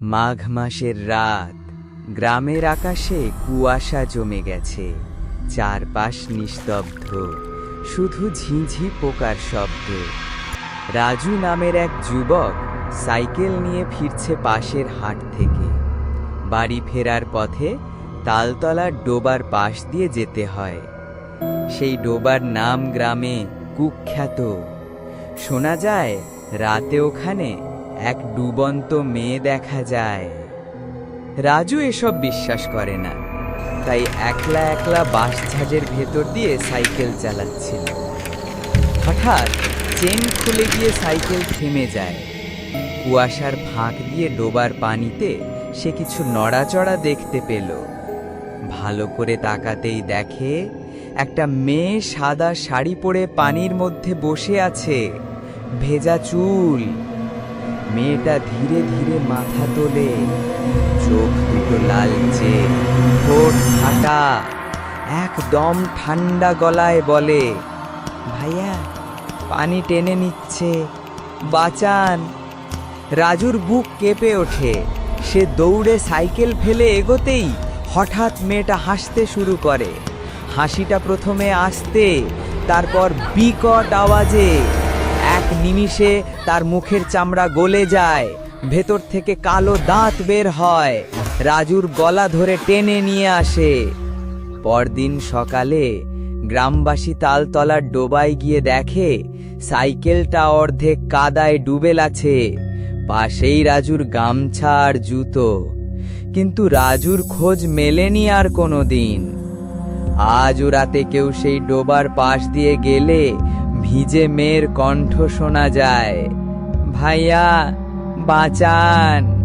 মাঘ মাসের রাত। গ্রামের আকাশে কুয়াশা জমে গেছে। চারপাশ নিস্তব্ধ। শুধু ঝিঁঝি পোকার শব্দ। রাজু নামের এক যুবক সাইকেল নিয়ে ফিরছে পাশের হাট থেকে। বাড়ি ফেরার পথে তালতলার ডোবার পাশ দিয়ে যেতে হয়। সেই ডোবার নাম গ্রামে কুখ্যাত। শোনা যায়, রাতে ওখানে এক ডুবন্ত মেয়ে দেখা যায়। রাজু এসব বিশ্বাস করে না। তাই একলা একলা বাঁশঝাঁজের ভেতর দিয়ে সাইকেল চালাচ্ছিল। হঠাৎ চেন খুলে গিয়ে সাইকেল থেমে যায়। কুয়াশার ফাঁক দিয়ে ডোবার পানিতে সে কিছু নড়াচড়া দেখতে পেল। ভালো করে তাকাতেই দেখে একটা মেয়ে সাদা শাড়ি পরে পানির মধ্যে বসে আছে। ভেজা চুল মেয়েটা ধীরে ধীরে মাথা তোলে, চোখ দুটো লালচে, ঠোঁট ফাটা, একদম ঠান্ডা গলায় বলে, ভাইয়া, পানি টেনে নিচ্ছে, বাঁচান। রাজুর বুক কেঁপে ওঠে, সে দৌড়ে সাইকেল ফেলে এগোতেই হঠাৎ মেয়েটা হাসতে শুরু করে। হাসিটা প্রথমে আসতে, তারপর বিকট আওয়াজে এক নিমিষে তার মুখের চামড়া গলে যায়। ভেতর থেকে কালো দাঁত বের হয়। রাজুর গলা ধরে টেনে নিয়ে আসে। পরদিন সকালে গ্রামবাসী তালতলার ডোবায় গিয়ে দেখে, সাইকেলটা অর্ধেক কাদায় ডুবেল আছে পাশেই রাজুর গামছা আর জুতো। কিন্তু রাজুর খোঁজ মেলেনি আর কোনো দিন আজও রাতে কেউ সেই ডোবার পাশ দিয়ে গেলে ভিজে মেয়ের কণ্ঠ শোনা যায়। ভাইয়া বাঁচান।